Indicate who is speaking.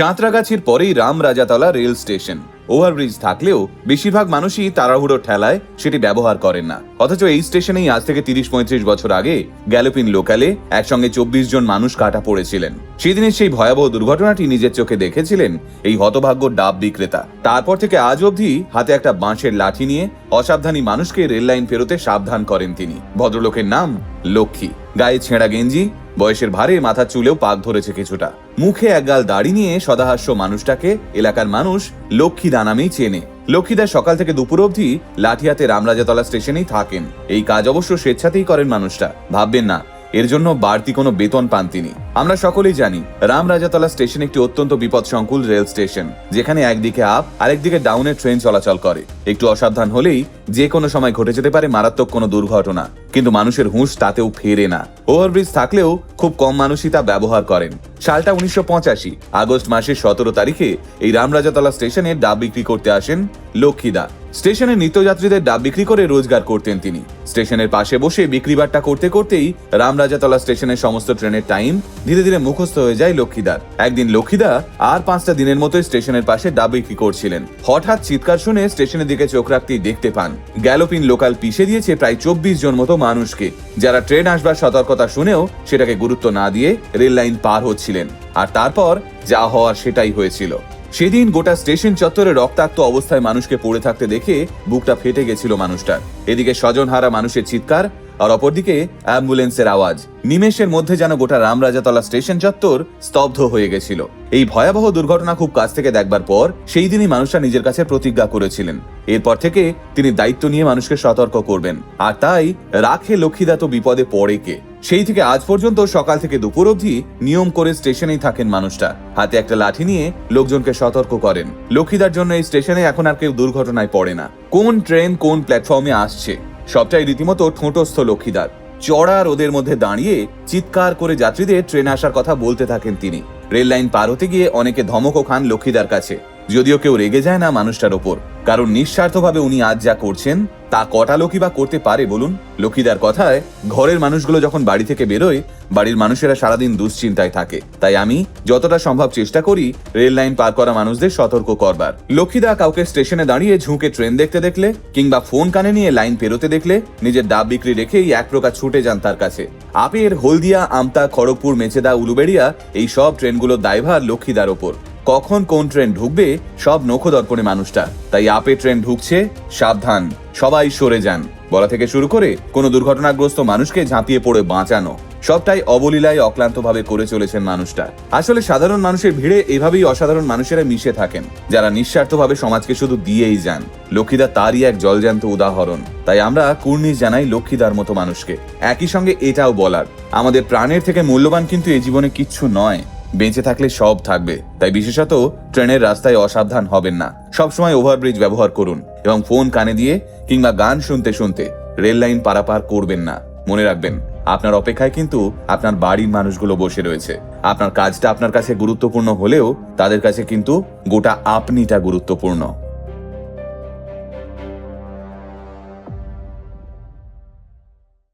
Speaker 1: সাঁতরাগাছির পরেই Ram রাজাতলা rail station. Overbridge থাকলেও বেশিরভাগ মানুষই তাড়াহুড়ো ঠেলায় সেটি ব্যবহার করেন না। অথচ এই স্টেশনেই আজ থেকে তিরিশ পঁয়ত্রিশ বছর আগে গ্যালোপিন লোকালে একসঙ্গে চব্বিশ জন মানুষ কাটা পড়েছিলেন। সেদিনের সেই ভয়াবহ দুর্ঘটনাটি নিজের চোখে দেখেছিলেন এই হতভাগ্য ডাব বিক্রেতা। তারপর থেকে আজ অবধি হাতে একটা বাঁশের লাঠি নিয়ে অসাবধানী মানুষকে রেল লাইন পেরোতে সাবধান করেন তিনি। ভদ্রলোকের নাম লক্ষ্মী। গায়ে ছেঁড়া গেঞ্জি বয়সের ভারে মাথা চুলেও পাক ধরেছে কিছুটা। মুখে একগাল দাড়ি নিয়ে সদাহাস্য মানুষটাকে এলাকার মানুষ লক্ষ্মীদা নামেই চেনে। লক্ষ্মীদা সকাল থেকে দুপুর অবধি লাঠিয়াতে রামরাজাতলা স্টেশনেই থাকেন। এই কাজ অবশ্য স্বেচ্ছাতেই করেন মানুষটা। ভাববেন না এর জন্য বাড়তি কোনো বেতন পান তিনি। আমরা সকলেই জানি রামরাজাতলা স্টেশন একটি অত্যন্ত বিপদসংকুল রেল স্টেশন, যেখানে একদিকে আপ, আরেকদিকে ডাউনের ট্রেন চলাচল করে। একটু অসাবধান হলেই যে কোনো সময় ঘটে যেতে পারে মারাত্মক কোনো দুর্ঘটনা, কিন্তু মানুষের হুঁশ তাতেও ফেরে না। ওভারব্রিজ থাকলেও খুব কম মানুষই তা ব্যবহার করেন। সালটা উনিশশো পঁচাশি, আগস্ট মাসের সতেরো তারিখে এই রামরাজাতলা স্টেশনে ডাব বিক্রি করতে আসেন লক্ষ্মীদা স্টেশনে নিত্যযাত্রীদের ডাব বিক্রি করে রোজগার করতেন তিনি। স্টেশনের পাশে বসে বিক্রি বাট্টা করতে করতেই রামরাজাতলা স্টেশনের সমস্ত ট্রেনের টাইম ধীরে ধীরে মুখস্থ হয়ে যায় লক্ষ্মীদার। একদিন লক্ষ্মীদা আর পাঁচটা দিনের মতো স্টেশনের পাশে ডাব বিক্রি করছিলেন। হঠাৎ চিৎকার শুনে স্টেশনের দিকে চোখ রাখতেই দেখতে পান। গ্যালোপিন লোকাল পিষে দিয়েছে প্রায় চব্বিশ জন মতো মানুষকে। যারা ট্রেন আসবার সতর্কতা শুনেও সেটাকে গুরুত্ব না দিয়ে রেল লাইন পার হচ্ছিলেন। আর তারপর যা হওয়ার সেটাই হয়েছিল। সেদিন গোটা স্টেশন চত্বরে রক্তাক্ত অবস্থায় মানুষকে পড়ে থাকতে দেখে বুকটা ফেটে গেছিল মানুষটার। এদিকে স্বজনহারা মানুষের চিৎকার আর অপরদিকে অ্যাম্বুলেন্সের আওয়াজ। নিমেষের মধ্যে যেন গোটা রামরাজাতলা স্টেশন চত্বর স্তব্ধ হয়ে গেছিল। এই ভয়াবহ দুর্ঘটনা খুব কাছ থেকে দেখবার পর সেই দিনই মানুষরা নিজের কাছে প্রতিজ্ঞা করেছিলেন। এরপর থেকে তিনি দায়িত্ব নিয়ে মানুষকে সতর্ক করবেন। আর তাই রাখে লক্ষ্মীদা তো বিপদে পড়ে কে? সেই থেকে আজ পর্যন্ত সকাল থেকে দুপুর অবধি নিয়ম করে স্টেশনেই থাকেন মানুষটা। হাতে একটা লাঠি নিয়ে লোকজনকে সতর্ক করেন। লক্ষ্মীদার জন্য এই স্টেশনে এখন আর কেউ দুর্ঘটনায় পড়ে না। কোন ট্রেন কোন প্ল্যাটফর্মে আসছে, সবটাই রীতিমতো ঠোঁটস্থ লক্ষ্মীদার। চড়া রোদের মধ্যে দাঁড়িয়ে চিৎকার করে যাত্রীদের ট্রেন আসার কথা বলতে থাকেন তিনি। রেল লাইন পার হতে গিয়ে অনেকে ধমকও খান লক্ষ্মীদার কাছে। যদিও কেউ রেগে যায় না মানুষটার ওপর। কারণ নিঃস্বার্থভাবে উনি আজ যা করছেন, তা কটা লোকই বা করতে পারে বলুন? লক্ষ্মীদার কথায়, ঘরের মানুষগুলো যখন বাড়ি থেকে বেরোয়, বাড়ির মানুষেরা সারাদিন দুশ্চিন্তায় থাকে। তাই আমি যতটা সম্ভব চেষ্টা করি রেল লাইন পার করা মানুষদের সতর্ক করবার। লক্ষ্মীদা কাউকে স্টেশনে দাঁড়িয়ে ঝুঁকে ট্রেন দেখতে দেখলে, কিংবা ফোন কানে নিয়ে লাইন পেরোতে দেখলে, নিজের ডাব বিক্রি রেখেই এক প্রকার ছুটে যান তার কাছে। আপের হলদিয়া, আমতা, খড়গপুর, মেচেদা, উলুবেড়িয়া, এই সব ট্রেনগুলোর দায়ভার লক্ষ্মীদার ওপর। কখন কোন ট্রেন ঢুকবে, সব নখদর্পণে মানুষটা। তাই আপে ট্রেন ঢুকছে, সাবধান, সবাই সরে যান। বলা থেকে শুরু করে, কোনো দুর্ঘটনাগ্রস্ত মানুষকে ঝাঁপিয়ে পড়ে বাঁচানো। সবটাই অবলীলায় অক্লান্তভাবে করে চলেছেন মানুষটা। আসলে সাধারণ মানুষের ভিড়ে এভাবেই অসাধারণ মানুষেরা মিশে থাকেন, যারা নিঃস্বার্থভাবে সমাজকে শুধু দিয়েই যান। লক্ষ্মীদা তারই এক জলজান্ত উদাহরণ। তাই আমরা কুর্নিশ জানাই লক্ষ্মীদার মতো মানুষকে। একই সঙ্গে এটাও বলার, আমাদের প্রাণের থেকে মূল্যবান কিন্তু এই জীবনে কিচ্ছু নয়। বেঁচে থাকলে সব থাকবে, তাই বিশেষত ট্রেনের রাস্তায় অসাবধান হবেন না। সবসময় ওভারব্রিজ ব্যবহার করুন এবং ফোন কানে দিয়ে কিংবা গান শুনতে শুনতে রেল লাইন পারাপার করবেন না। মনে রাখবেন, আপনার অপেক্ষায় কিন্তু আপনার বাড়ির মানুষগুলো বসে রয়েছে। আপনার কাজটা আপনার কাছে গুরুত্বপূর্ণ হলেও তাদের কাছে কিন্তু গোটা আপনিটা গুরুত্বপূর্ণ।